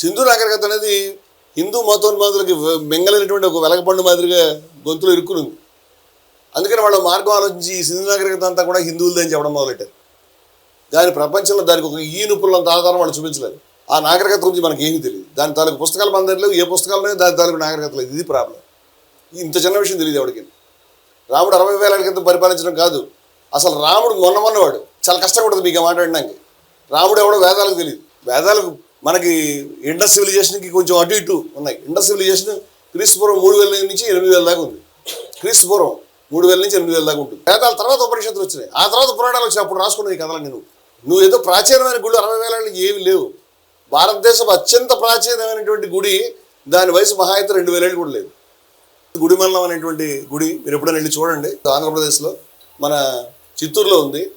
సింధు నాగరికత అనేది హిందూ మతోన్మాదులకి మింగలైనటువంటి ఒక వెలగపండు మాదిరిగా గొంతులో ఇరుక్కునుంది. అందుకని వాళ్ళ మార్గం ఆలోచించి ఈ సింధు నాగరికత అంతా కూడా హిందువులదే అని చెప్పడం మొదలెట్టారు. దాని ప్రపంచంలో దానికి ఒక ఈనుపుల్లంత ఆధారం వాళ్ళు చూపించలేదు. ఆ నాగరికత గురించి మనకి ఏమీ తెలియదు. దాని తాలూకు పుస్తకాలు మన లేవు. ఏ పుస్తకాలు దాని తాలూకు నాగరికత లేదు. ఇది ప్రాబ్లం. ఇంత చిన్న విషయం తెలియదు ఎవరికి. రాముడు అరవై వేల క్రితం పరిపాలించడం కాదు. అసలు రాముడు మొన్న మొన్నవాడు. చాలా కష్టంగా ఉంటుంది మీకు మాట్లాడడానికి రాముడు ఎవడో వేదాలకు తెలియదు. వేదాలకు మనకి ఇండస్ సివిలైజేషన్కి కొంచెం అటు ఇటు ఉన్నాయి. ఇండస్ సివిలైజేషన్ క్రీస్తుపూర్వం మూడు వేల నుంచి ఎనిమిది వేల దాకా ఉంది. క్రీస్తుపూర్వం మూడు వేల నుంచి ఎనిమిది వేల దాకా ఉంటుంది. వేదాల తర్వాత ఉపనిషత్తులు వచ్చినాయి. ఆ తర్వాత పురాణాలు వచ్చినప్పుడు అప్పుడు రాసుకున్నావు ఈ నువ్వు. నువ్వు ఏదో ప్రాచీనమైన గుళ్ళు అరవై వేల ఏళ్ళకి ఏమి లేవు. భారతదేశం అత్యంత ప్రాచీనమైనటువంటి గుడి దాని వయసు మహా అయితే రెండు వేల ఏళ్ళు కూడా లేదు. గుడిమల్లం అనేటువంటి గుడి మీరు ఎప్పుడైనా వెళ్ళి చూడండి. ఆంధ్రప్రదేశ్లో మన చిత్తూరులో ఉంది.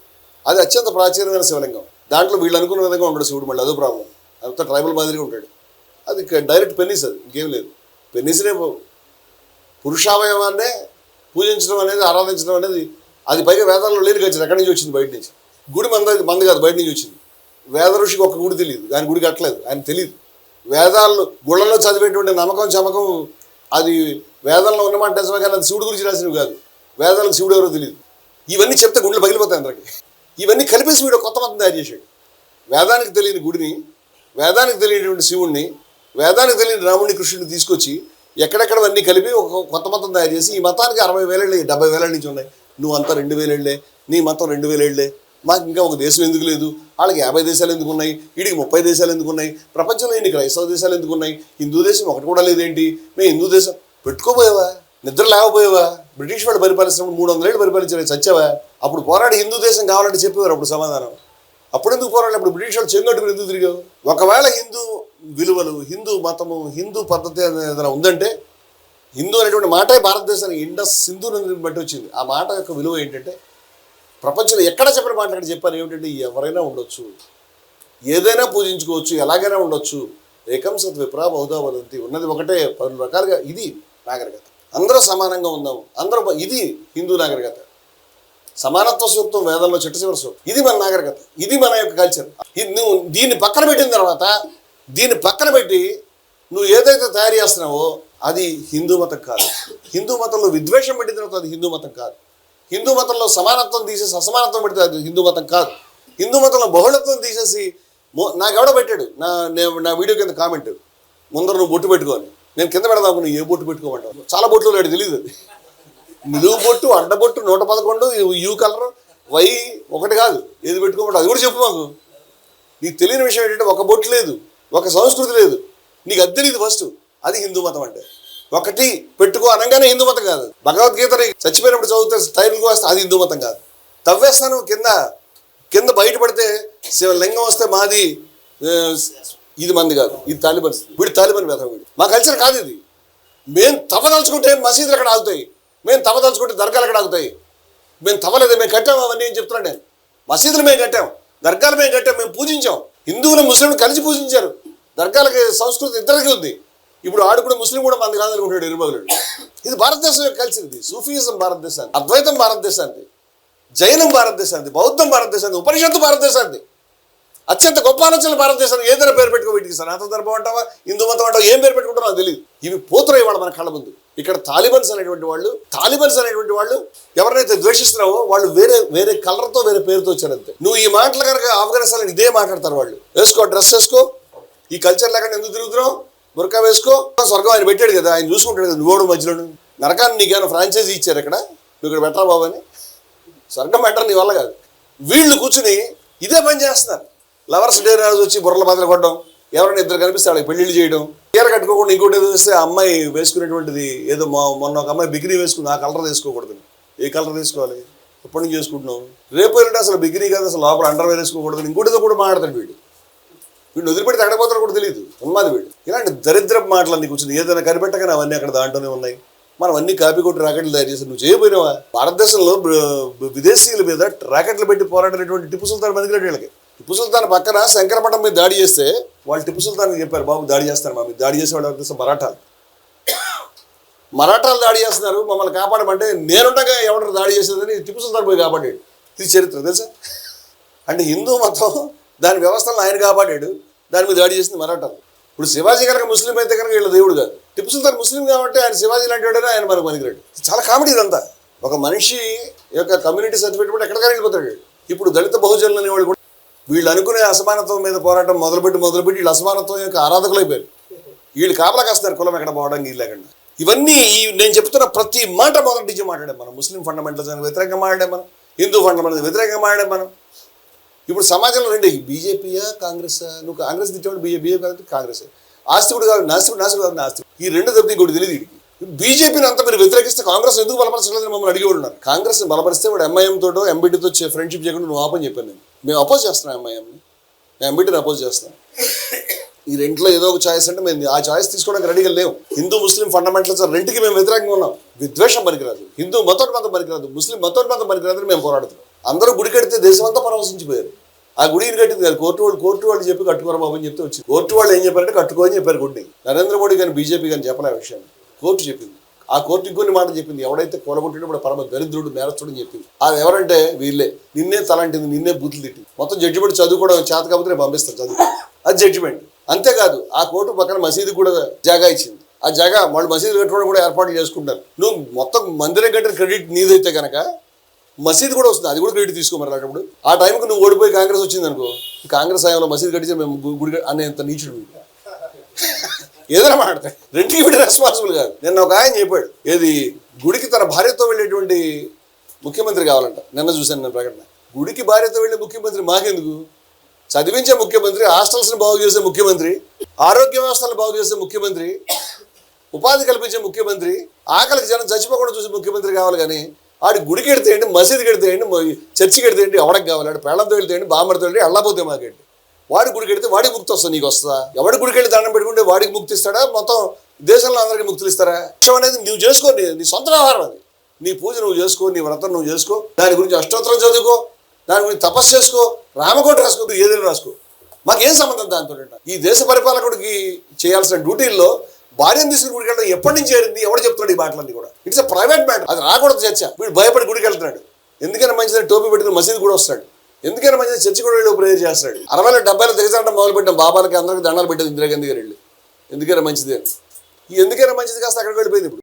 అది అత్యంత ప్రాచీనమైన శివలింగం. దాంట్లో వీళ్ళు అనుకున్న విధంగా ఉండడు శివుడు మళ్ళీ. అదో ప్రాబ్లం. అంతా ట్రైబల్ మాదిరిగా ఉంటాడు. అది డైరెక్ట్ పెన్నీస్ అది ఇంకేం లేదు. పెన్నీస్నే పో- పురుషావయవాన్నే పూజించడం అనేది ఆరాధించడం అనేది అది పైగా వేదాల్లో లేని వచ్చింది ఎక్కడి నుంచి వచ్చింది బయట నుంచి. గుడి మంద మంద కాదు బయట నుంచి వచ్చింది. వేద ఋషికి ఒక గుడి తెలియదు ఆయన గుడి కట్టలేదు ఆయన తెలియదు. వేదాల్లో గుళ్ళలో చదివేటువంటి నమ్మకం చమకం అది వేదంలో ఉన్నమాట నిజమే కానీ అది శివుడు గురించి రాసినవి కాదు. వేదాలకు శివుడు ఎవరో తెలియదు. ఇవన్నీ చెప్తే గుండెలు పగిలిపోతాయి అందరికి. ఇవన్నీ కలిపేసి వీడు కొత్త మతం తయారు చేశాడు. వేదానికి తెలియని గుడిని వేదానికి తెలియనటువంటి శివుణ్ణి వేదానికి తెలియని రాముడిని కృష్ణుడిని తీసుకొచ్చి ఎక్కడెక్కడవన్నీ కలిపి ఒక కొత్త మతం తయారు చేసి ఈ మతానికి అరవై వేలేళ్ళే డెబ్బై వేల నుంచి ఉన్నాయి. నువ్వు అంతా రెండు వేలేళ్ళే నీ మతం రెండు వేలేళ్ళే. మాకు ఇంకా ఒక దేశం ఎందుకు లేదు? వాళ్ళకి యాభై దేశాలు ఎందుకు ఉన్నాయి? వీడికి ముప్పై దేశాలు ఎందుకు ఉన్నాయి? ప్రపంచంలో ఇన్ని క్రైస్తవ దేశాలు ఎందుకు ఉన్నాయి? హిందూ దేశం ఒకటి కూడా లేదేంటి? మేము హిందూ దేశం. పెట్టుకోపోయావా నిద్ర లేకపోయావా? బ్రిటిష్ వాళ్ళు పరిపాలిస్తున్నప్పుడు మూడు వందల ఏళ్ళు పరిపాలించారు. చచ్చావా? అప్పుడు పోరాడి హిందూ దేశం కావాలంటే చెప్పేవారు అప్పుడు సమాధానం. అప్పుడు ఎందుకు పోరాడు అప్పుడు బ్రిటిష్ వాళ్ళు చెంగట్టుకుని ఎందుకు తిరిగావు ఒకవేళ హిందూ విలువలు హిందూ మతము హిందూ పద్ధతి అనేది ఏదైనా ఉందంటే హిందూ అనేటువంటి మాటే భారతదేశానికి ఇండస్ సింధు నదిని బట్టి వచ్చింది? ఆ మాట యొక్క విలువ ఏంటంటే ప్రపంచంలో ఎక్కడ చెప్పిన మాట అక్కడ చెప్పాను ఏమిటంటే ఎవరైనా ఉండొచ్చు. ఏదైనా పూజించుకోవచ్చు ఎలాగైనా ఉండొచ్చు. ఏకం సత్ విప్రా బహుదా వదంతి. ఉన్నది ఒకటే పలు రకాలుగా ఇది నాగరికత. అందరూ సమానంగా ఉందాము. అందరూ ఇది హిందూ నాగరికత. సమానత్వ సూక్తం వేదంలో చిట్టచివరి సూక్తం. ఇది మన నాగరికత. ఇది మన యొక్క కల్చర్ ఇది నువ్వు దీన్ని పక్కన పెట్టిన తర్వాత దీన్ని పక్కన పెట్టి నువ్వు ఏదైతే తయారు చేస్తున్నావో అది హిందూ మతం కాదు. హిందూ మతంలో విద్వేషం పెట్టిన తర్వాత అది హిందూ మతం కాదు. హిందూ మతంలో సమానత్వం తీసేసి అసమానత్వం పెడితే అది హిందూ మతం కాదు. హిందూ మతంలో బహుళత్వం తీసేసి నాకెవడ నాకు ఎవడో పెట్టాడు. నా నేను నా వీడియో కింద కామెంట్. ముందర నువ్వు బొట్టు పెట్టుకోని నేను కింద పెడదాం నువ్వు ఏ బొట్టు పెట్టుకోమంటావు? చాలా బొట్లు లేడు తెలియదు నిలువు బొట్టు అడ్డబొట్టు నూట పదకొండు యూ కలర్ వై ఒకటి కాదు. ఏది పెట్టుకోమంటే అది కూడా చెప్పు మాకు. నీకు తెలియని విషయం ఏంటంటే ఒక బొట్టు లేదు ఒక సంస్కృతి లేదు. నీకు అది తెలియదు ఫస్ట్. అది హిందూ మతం అంటే. ఒకటి పెట్టుకో అనగానే హిందూ మతం కాదు. భగవద్గీతని చచ్చిపోయినప్పుడు చదివితే టైర్కి వస్తే అది హిందూ మతం కాదు. తవ్వేస్తాను కింద కింద బయటపడితే శివ- లింగం వస్తే మాది ఇది మంది కాదు. ఇది తాలిబన్. వీడు తాలిబన్ వేదం వీడు. మా కల్చర్ కాదు ఇది. మేము తవ్వదలుచుకుంటే మసీదులు అక్కడ ఆగుతాయి. మేము తవ్వదలుచుకుంటే దర్గాలు ఎక్కడ ఆగుతాయి? మేము తవ్వలేదు మేము కట్టాం అవన్నీ ఏం చెప్తున్నాను నేను మసీదులు మేము కట్టాం దర్గాలు మేము కట్టాం మేము పూజించాం హిందువులు ముస్లింలు కలిసి పూజించారు. దర్గాలకి సంస్కృతి ఇద్దరికి ఉంది. ఇప్పుడు ఆడు కూడా ముస్లిం కూడా మంది కాదనుకుంటాడు ఇరుమగులుడు ఇది భారతదేశం కలిసింది సూఫీజం ఇది. భారతదేశాన్ని అద్వైతం భారతదేశాన్ని జైనం భారతదేశాన్ని బౌద్ధం భారతదేశాన్ని ఉపనిషత్తు భారతదేశాన్ని అత్యంత గొప్ప ఆలోచనలు భారతదేశానికి. ఏదైనా పేరు పెట్టుకో వీటికి. సనాతన ధర్మం అంటావా? హిందూ మతం అంటావా? ఏం పేరు పెట్టుకుంటావో నాకు తెలియదు ఇవి పోతున్నాయి ఇవాళ మన కళ్ళ ముందు. ఇక్కడ తాలిబన్స్ అనేటువంటి వాళ్ళు తాలిబన్స్ అనేటువంటి వాళ్ళు ఎవరినైతే ద్వేషిస్తున్నావో వాళ్ళు వేరే వేరే కలర్తో వేరే పేరుతో వచ్చారంతే. నువ్వు ఈ మాటలు కనుక ఆఫ్ఘనిస్తాన్ ఇదే మాట్లాడతారు వాళ్ళు. వేసుకో డ్రెస్ వేసుకో. ఈ కల్చర్ లేకుండా ఎందుకు తిరుగుతున్నావు? బురకా వేసుకో. స్వర్గం ఆయన పెట్టాడు కదా ఆయన చూసుకుంటాడు కదా నువ్వు మధ్యలో నరకాన్ని నీకేమైనా ఫ్రాంచైజీ ఇచ్చారు ఇక్కడ? నువ్వు ఇక్కడ పెట్టరా బాబు అని? స్వర్గం పెట్టడం నీ వల్ల కాదు. వీళ్ళు కూర్చుని ఇదే పని చేస్తున్నారు. లవర్స్ డే రోజు వచ్చి బుర్రల బదులు కొట్టడం. ఎవరైనా ఇద్దరు కనిపిస్తే వాళ్ళకి పెళ్ళిళ్ళు చేయడం. చీర కట్టుకోకుండా ఇంకోటి ఏదో వస్తే అమ్మాయి వేసుకునేటువంటిది ఏదో మొన్న ఒక అమ్మాయి బిగ్రీ వేసుకుంది ఆ కలర్ వేసుకోకూడదు. ఏ కలర్ తీసుకోవాలి ఎప్పటి నుంచి చేసుకుంటున్నావు రేపు ఏంటంటే అసలు బిగ్రీ కాదు అసలు లోపల అండర్ వేసుకోకూడదు ఇంకోటి ఏదో కూడా మాట్లాడతాడు వీడు. వీడు వదిలిపెడితే ఎక్కడ కూడా తెలియదు. ఉన్మాది వీడు. ఇలాంటి దరిద్ర నీకు వచ్చింది. ఏదైనా కనిపెట్టగానే అవన్నీ అక్కడ దాంట్లోనే ఉన్నాయి. మనం అన్ని కాపీ కొట్టి రాకెట్లు తయారు చేసి నువ్వు చేయబోయినావా? భారతదేశంలో విదేశీయుల మీద రాకెట్లు పెట్టి పోరాడినటువంటి టిప్పు సుల్తాన్ బతికినట్టు వీళ్ళకి. టిప్పు సుల్తాన్ పక్కన శంకరమఠం మీద దాడి చేస్తే వాళ్ళు టిప్పు సుల్తాన్కి చెప్పారు బాబు దాడి చేస్తారు మా మీద. దాడి చేసే వాళ్ళు ఎవరు మరాఠాలు. మరాఠాలు దాడి చేస్తున్నారు మమ్మల్ని కాపాడమంటే నేనుండగా ఎవరు దాడి చేసేదని టిప్పు సుల్తాన్ పోయి కాపాడాడు. ఇది చరిత్ర తెలుసా? అంటే హిందూ మతం దాని వ్యవస్థలను ఆయన కాపాడాడు దాని మీద దాడి చేసింది మరాఠాలు. ఇప్పుడు శివాజీ కనుక ముస్లిం అయితే కనుక వీళ్ళ దేవుడు కాదు. టిప్పు సుల్తాన్ ముస్లిం కాబట్టి ఆయన శివాజీ లాంటి వాడైనా ఆయన మనకు పనికిరాడు. చాలా కామెడీ ఇదంతా. ఒక మనిషి యొక్క కమ్యూనిటీ సర్టిఫికేట్ కూడా ఎక్కడికైనా వెళ్ళిపోతాడు. ఇప్పుడు దళిత బహుజనులు అనేవాడు కూడా వీళ్ళు అనుకునే అసమానత్వం మీద పోరాటం మొదలుపెట్టి మొదలుపెట్టి వీళ్ళు అసమానత్వం యొక్క ఆరాధకులు వీళ్ళు కాపలా కాస్తారు కులం ఎక్కడ పోవడానికి లేకుండా. ఇవన్నీ ఈ నేను చెప్తున్న ప్రతి మాట మొదటి నుంచి మాట్లాడాం మనం. ముస్లిం ఫండమెంటల్స్ వ్యతిరేకంగా మాట్లాడాం మనం. హిందూ ఫండమెంటల్స్ వ్యతిరేకంగా మాట్లాడాం మనం. ఇప్పుడు సమాజంలో రెండు బీజేపీయా కాంగ్రెస్ నువ్వు కాంగ్రెస్ తెచ్చేవాడు బీజేపీ కాబట్టి కాంగ్రెస్ ఆస్తికుడు కాదు నాస్తికుడు నాస్తికుడు కాదు నాస్తికుడు. ఈ రెండు తప్పితే ఇంకోటి తెలియదు బీజేపీని అంత మీరు వ్యతిరేకిస్తే కాంగ్రెస్ ఎందుకు బలపరచలేదని మమ్మల్ని అడిగేవాడు ఉన్నారు. కాంగ్రెస్ బలపరిస్తే వాడు ఎంఐఎం తోటో ఎంబీటీతో ఫ్రెండ్షిప్ చేయకుండా నువ్వు ఆపని చెప్పాను నేను. మేము అపోజ్ చేస్తున్నాం ఎంఐఎంని మేము ఎంబీటీని అపోజ్ చేస్తాం ఈ రెంట్లో ఏదో ఒక ఛాయిస్ అంటే మేము ఆ ఛాయిస్ తీసుకోవడానికి రెడీగా లేవు. హిందూ ముస్లిం ఫండమెంటల్స్ రెండుకి మేము వ్యతిరేకంగా ఉన్నాం. విద్వేషం పనికిరాదు. హిందూ మతోటి పనికిరాదు. ముస్లిం మతోటి పనికిరాదని మేము పోరాడుతున్నాం. అందరూ గుడి కడితే దేశం అంతా పరవశించిపోయారు. ఆ గుడిని కట్టింది కాదు. కోర్టు వాళ్ళు కోర్టు వాళ్ళు చెప్పి కట్టుకోరా బాబు అని చెప్తే వచ్చింది. కోర్టు వాళ్ళు ఏం చెప్పారంటే కట్టుకో అని చెప్పారు గుడిని నరేంద్ర మోడీ కానీ బీజేపీ కానీ చెప్పలే విషయాన్ని. కోర్టు చెప్పింది. ఆ కోర్టు ఇంకొన్ని మాటలు చెప్పింది. ఎవడైతే కూలగొట్టినప్పుడు పరమ దరిద్రుడు నేరస్తుడు అని చెప్పింది. అది ఎవరంటే వీళ్ళే. నిన్నే తలంటింది నిన్నే బూతులు తిట్టింది. మొత్తం జడ్జిమెంట్ చదువుకోవడం చేత కాకపోతే నేను పంపిస్తాను చదువు. అది జడ్జిమెంట్ అంతేకాదు ఆ కోర్టు పక్కన మసీదు కూడా జాగా ఇచ్చింది. ఆ జాగా వాళ్ళు మసీదు కట్టుకోవడం కూడా ఏర్పాట్లు చేసుకుంటారు. నువ్వు మొత్తం మందిరం కట్టిన క్రెడిట్ నీదైతే కనుక మసీదు కూడా వస్తుంది. అది కూడా క్రెడిట్ తీసుకోమని అలాంటప్పుడు ఆ టైంకి నువ్వు ఓడిపోయి కాంగ్రెస్ వచ్చింది అనుకో కాంగ్రెస్ హయాంలో మసీదు కట్టించి మేము గుడి అనేంత నీచుడు ఏదైనా మాట్లాడతాయి రెండుకి వీడు రెస్పాన్సిబుల్ కాదు. నిన్న ఒక ఆయన చెప్పాడు ఏది గుడికి తన భార్యతో వెళ్ళేటువంటి ముఖ్యమంత్రి కావాలంట. నిన్న చూశాను నేను ప్రకటన. గుడికి భార్యతో వెళ్ళే ముఖ్యమంత్రి మాకెందుకు? చదివించే ముఖ్యమంత్రి హాస్టల్స్ని బాగు చేసే ముఖ్యమంత్రి ఆరోగ్య వ్యవస్థలను బాగు చేసే ముఖ్యమంత్రి ఉపాధి కల్పించే ముఖ్యమంత్రి ఆకలికి జనం చచ్చిపోకుండా చూసే ముఖ్యమంత్రి కావాలి కానీ ఆడి గుడికి ఎడితేయండి ఏంటి మసీదుకి వెడితే ఏంటి మ- చర్చికి కావాలి ఆడు పేళంతో వెళ్తేయండి బామ్మడితో వెళ్ళి అల్లపోతే మాకేంటి? వాడి గుడికి వెళితే వాడికి ముక్తి వస్తుంది నీకు వస్తుందా? ఎవడి గుడికి వెళ్ళి దండం పెట్టుకుంటే వాడికి ముక్తి ఇస్తాడా? మొత్తం దేశంలో అందరికీ ముక్తులు ఇస్తారా? విషయం అనేది నువ్వు చేసుకో నీ నీ సొంత వ్యవహారం అది. నీ పూజ నువ్వు చేసుకో నీ వ్రతం నువ్వు చేసుకో దాని గురించి అష్టోత్తరం చదువుకో దాని గురించి తపస్సు చేసుకో రామకోట రాసుకో నువ్వు ఏదైనా రాసుకో. మాకేం సంబంధం దాంతో ఈ దేశ పరిపాలకుడికి చేయాల్సిన డ్యూటీల్లో భార్యను తీసుకుని గుడికి వెళ్ళడం ఎప్పటి నుంచి చేరింది ఎవడు చెప్తున్నాడు ఈ మాటలన్నీ కూడా? ఇట్స్ అ ప్రైవేట్ మ్యాటర్ అది రాకూడదు చర్చ. వీడు భయపడి గుడికి వెళ్తున్నాడు. ఎందుకైనా మంచిదని టోపీ పెట్టుకుని మసీదు కూడా వస్తాడు. ఎందుకైనా మంచిది చర్చి కూడా వెళ్ళి ప్రేయర్ చేస్తున్నాడు అరవై డెబ్బైలు దిగజాడడం మొదలు పెట్టాం బాబాలకి అందరికి దండాలు పెట్టేది ఇందిరాగాంధీ గారు వెళ్ళి. ఎందుకైనా మంచిది ఈ ఎందుకైనా మంచిది కాస్త అక్కడికి వెళ్ళిపోయింది ఇప్పుడు.